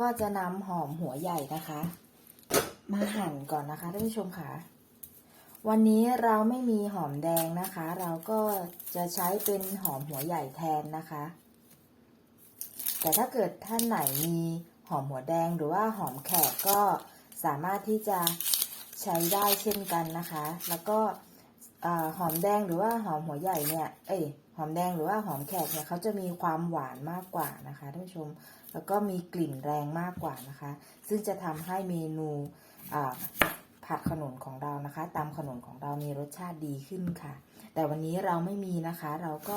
ก็จะนำหอมหัวใหญ่นะคะ มาหั่นก่อนนะคะท่านผู้ชมค่ะ วันนี้เราไม่มีหอมแดงนะคะ เราก็จะใช้เป็นหอมหัวใหญ่แทนนะคะ แต่ถ้าเกิดท่านไหนมีหอมหัวแดงหรือว่าหอมแขกก็สามารถที่จะใช้ได้เช่นกันนะคะ แล้วก็อหอมแดงหรือว่าหอมหัวใหญ่เนี่ย เอ้ย หอมแดงหรือว่าหอมแขกเนี่ยเขาจะมีความหวานมากกว่านะคะท่านผู้ชม แล้วก็มีกลิ่นแรงมากกว่านะคะ ซึ่งจะทำให้เมนูผัดขนุนของเรานะคะตำขนุนของเรามีรสชาติดีขึ้นค่ะ แต่วันนี้เราไม่มีนะคะ เราก็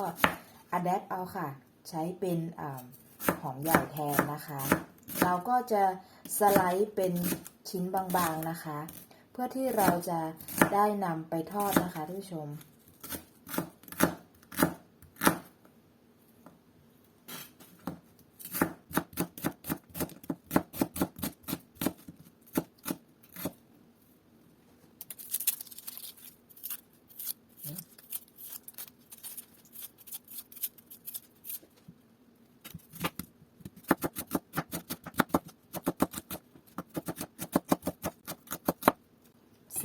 อัดแอปเอาค่ะ ใช้เป็นอหอมใหญ่แทนนะคะ เราก็จะสไลด์เป็นชิ้นบางๆนะคะ เพื่อที่เราจะได้นำไปทอดนะคะท่านผู้ชม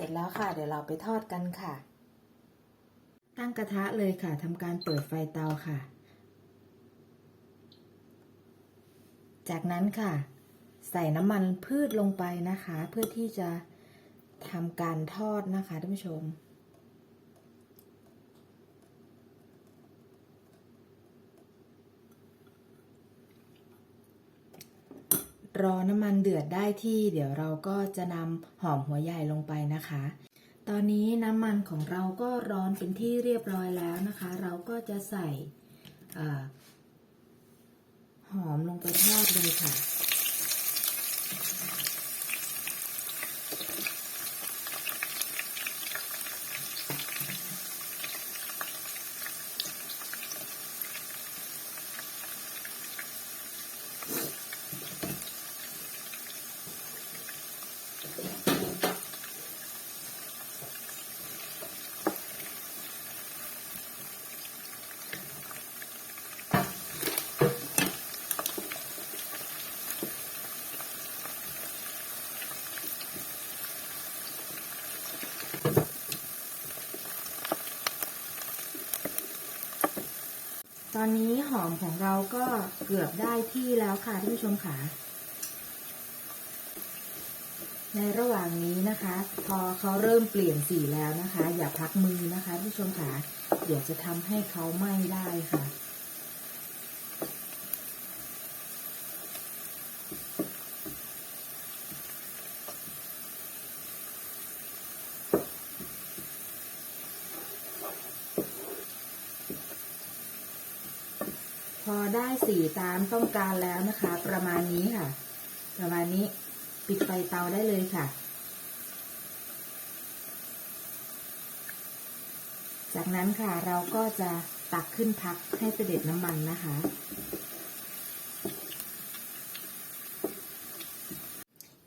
ร็จแล้วค่ะ เดี๋ยวเราไปทอดกันค่ะ ตั้งกระทะเลยค่ะทำการเปิดไฟเตาค่ะ จากนั้นค่ะ ใส่น้ำมันพืชลงไปนะคะ เพื่อที่จะทำการทอดนะคะท่านผู้ชม รอน้ำมันเดือดได้ที่ เดี๋ยวเราก็จะนำหอมหัวใหญ่ลงไปนะคะ ตอนนี้น้ำมันของเราก็ร้อนเป็นที่เรียบร้อยแล้วนะคะ เราก็จะใส่อหอมลงไปทอดเลยค่ะ ตอนนี้หอมของเราก็เกือบได้ที่แล้วค่ะท่านผู้ชมค่ะ ในระหว่างนี้นะคะ พอเขาเริ่มเปลี่ยนสีแล้วนะคะ อย่าพักมือนะคะท่านผู้ชมค่ะ เดี๋ยวจะทำให้เขาไหม้ได้ค่ะ พอได้สี ตามต้องการแล้วนะคะ ประมาณนี้ค่ะ ประมาณนี้ปิดไฟเตาได้เลยค่ะ จากนั้นค่ะเราก็จะตักขึ้นพักให้เสด็จน้ำมันนะคะ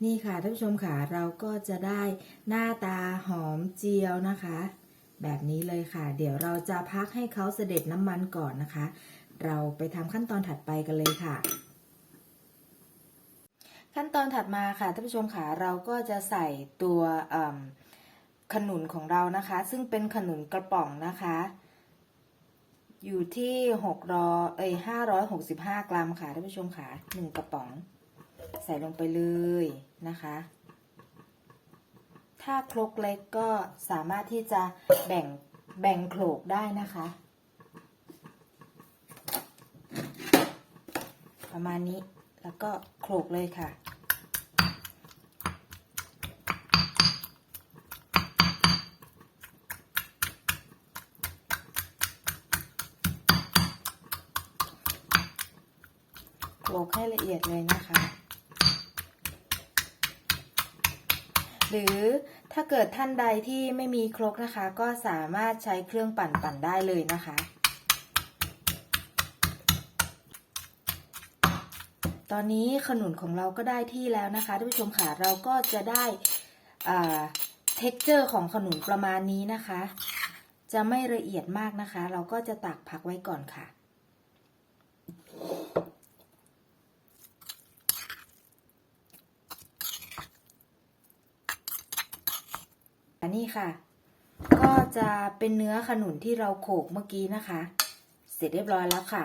นี่ค่ะท่านผู้ชมค่ะเราก็จะได้หน้าตาหอมเจียวนะคะ แบบนี้เลยค่ะ เดี๋ยวเราจะพักให้เขาเสด็จน้ำมันก่อนนะคะ เราไปทำขั้นตอนถัดไปกันเลยค่ะ ขั้นตอนถัดมาค่ะท่านผู้ชมค่ะเราก็จะใส่ตัวขนุนของเรานะคะ ซึ่งเป็นขนุนกระป๋องนะคะ อยู่ที่หกร้อเอ้ยห้าร้อยหกสิบห้ากรัมค่ะท่านผู้ชมค่ะหนึ่งกระป๋อง ใส่ลงไปเลยนะคะ ถ้าครกเล็กก็สามารถที่จะแบ่งแบ่งโขลกได้นะคะ ประมาณนี้ แล้วก็โขลกเลยค่ะ โขลกให้ละเอียดเลยนะคะ หรือถ้าเกิดท่านใดที่ไม่มีครกนะคะ ก็สามารถใช้เครื่องปั่นปั่นได้เลยนะคะ ตอนนี้ขนุนของเราก็ได้ที่แล้วนะคะท่านผู้ชมค่ะเราก็จะได้เท็กเจอร์ของขนุนประมาณนี้นะคะ จะไม่ละเอียดมากนะคะ เราก็จะตักพักไว้ก่อนค่ะอันนี้ค่ะ ก็จะเป็นเนื้อขนุนที่เราโขกเมื่อกี้นะคะ เสร็จเรียบร้อยแล้วค่ะ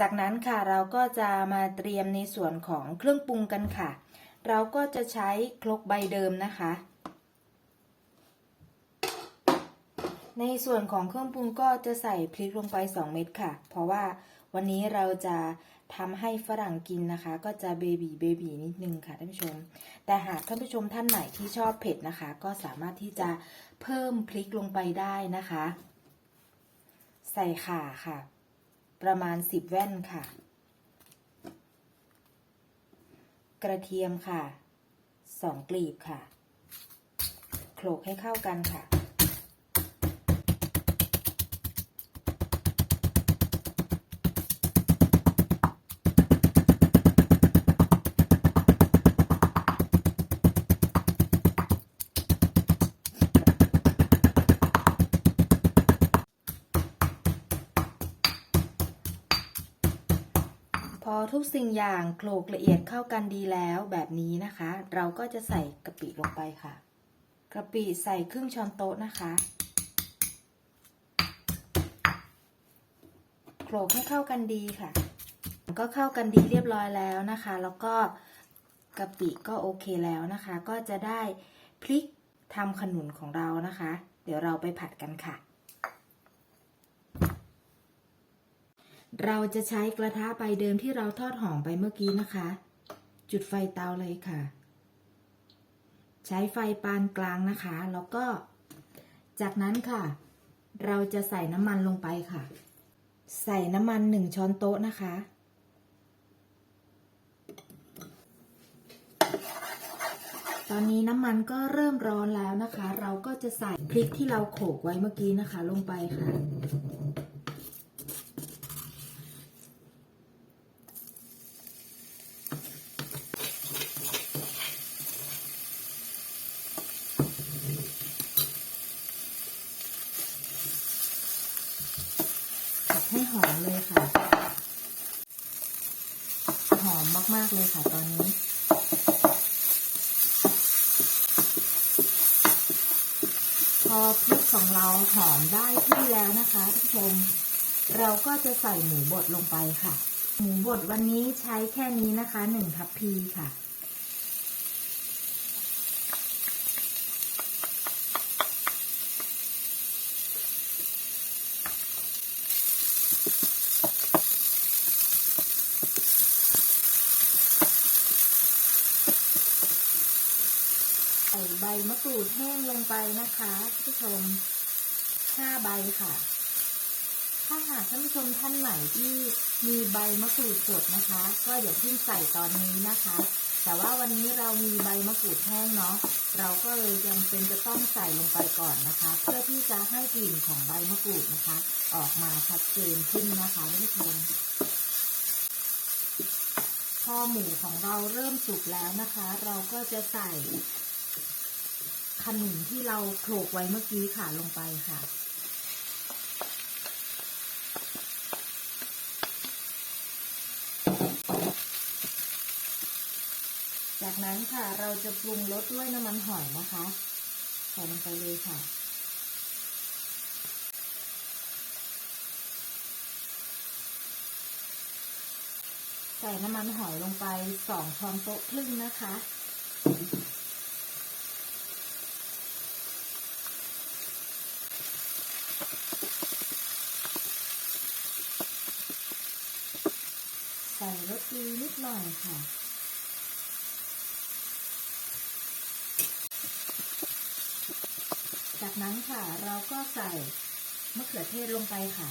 จากนั้นค่ะเราก็จะมาเตรียมในส่วนของเครื่องปรุงกันค่ะ เราก็จะใช้ครกใบเดิมนะคะ ในส่วนของเครื่องปรุงก็จะใส่พริกลงไป 2 เม็ดค่ะ เพราะว่าวันนี้เราจะทำให้ฝรั่งกินนะคะ ก็จะเบบีเบบีนิดนึงค่ะท่านผู้ชม แต่หากท่านผู้ชมท่านไหนที่ชอบเผ็ดนะคะ ก็สามารถที่จะเพิ่มพริกลงไปได้นะคะ ใส่ข่าค่ะ ประมาณ 10 แว่นค่ะ กระเทียมค่ะ 2 กลีบค่ะ โขลกให้เข้ากันค่ะ ทุกสิ่งอย่างโขลกละเอียดเข้ากันดีแล้วแบบนี้นะคะ เราก็จะใส่กะปิลงไปค่ะกะปิใส่ครึ่งช้อนโต๊ะนะคะโขลกให้เข้ากันดีค่ะ ก็เข้ากันดีเรียบร้อยแล้วนะคะ แล้วก็กะปิก็โอเคแล้วนะคะ ก็จะได้พริกทำขนุนของเรานะคะ เดี๋ยวเราไปผัดกันค่ะ เราจะใช้กระทะใบเดิมที่เราทอดหอมไปเมื่อกี้นะคะ จุดไฟเตาเลยค่ะ ใช้ไฟปานกลางนะคะ แล้วก็ จากนั้นค่ะ เราจะใส่น้ำมันลงไปค่ะ ใส่น้ำมันหนึ่งช้อนโต๊ะนะคะ ตอนนี้น้ำมันก็เริ่มร้อนแล้วนะคะ เราก็จะใส่พริกที่เราโขลกไว้เมื่อกี้นะคะ ลงไปค่ะ ผัดให้หอมเลยค่ะ หอมมากๆเลยค่ะตอนนี้พอพริกของเราหอมได้ที่แล้วนะคะท่านผู้ชม เราก็จะใส่หมูบดลงไปค่ะ หมูบดวันนี้ใช้แค่นี้นะคะหนึ่งทัพพีค่ะ ใส่ใบมะกรูดแห้งลงไปนะคะท่านผู้ชมห้าใบค่ะ ถ้าหากท่านผู้ชมท่านไหนที่มีใบมะกรูดสดนะคะ ก็อย่าเพิ่งใส่ตอนนี้นะคะ แต่ว่าวันนี้เรามีใบมะกรูดแห้งเนาะเราก็เลยจำเป็นจะต้องใส่ลงไปก่อนนะคะ เพื่อที่จะให้กลิ่นของใบมะกรูดนะคะ ออกมาชัดเจนขึ้นนะคะท่านผู้ชมพอหมูของเราเริ่มสุกแล้วนะคะ เราก็จะใส่ ขนุนที่เราโขลกไว้เมื่อกี้ค่ะลงไปค่ะ จากนั้นค่ะเราจะปรุงรสด้วยน้ำมันหอยนะคะใส่ลงไปเลยค่ะใส่น้ำมันหอยลงไปสองช้อนโต๊ะครึ่งนะคะ ใส่รสดีนิดหน่อยค่ะ จากนั้นค่ะเราก็ใส่มะเขือเทศลงไปค่ะ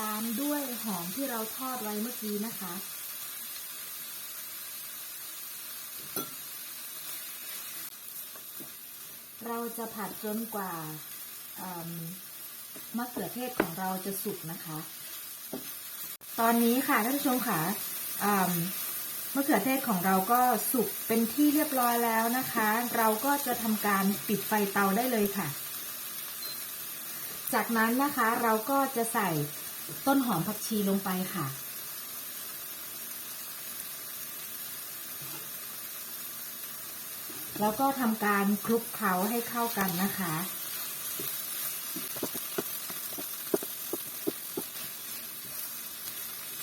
ตามด้วยหอมที่เราทอดไว้เมื่อกี้นะคะ เราจะผัดจนกว่ามมะเขือเทศของเราจะสุกนะคะ ตอนนี้ค่ะท่านผู้ชมค่ะมะเขือเทศของเราก็สุกเป็นที่เรียบร้อยแล้วนะคะ เราก็จะทำการปิดไฟเตาได้เลยค่ะ จากนั้นนะคะเราก็จะใส่ต้นหอมผักชีลงไปค่ะ แล้วก็ทำการคลุกเคล้าให้เข้ากันนะคะ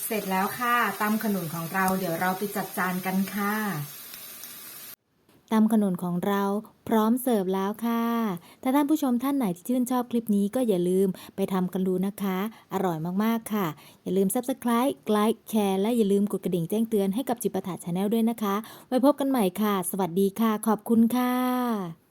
เสร็จแล้วค่ะตำขนุนของเราเดี๋ยวเราไปจัดจานกันค่ะ ตำขนนของเราพร้อมเสิร์ฟแล้วค่ะ ถ้าท่านผู้ชมท่านไหนที่ชื่นชอบคลิปนี้ก็อย่าลืมไปทำกันดูนะคะ อร่อยมากๆค่ะ อย่าลืม Subscribe ไลค์แชร์และอย่าลืมกดกระดิ่งแจ้งเตือนให้กับจิปาถาชาแนลด้วยนะคะ ไว้พบกันใหม่ค่ะ สวัสดีค่ะ ขอบคุณค่ะ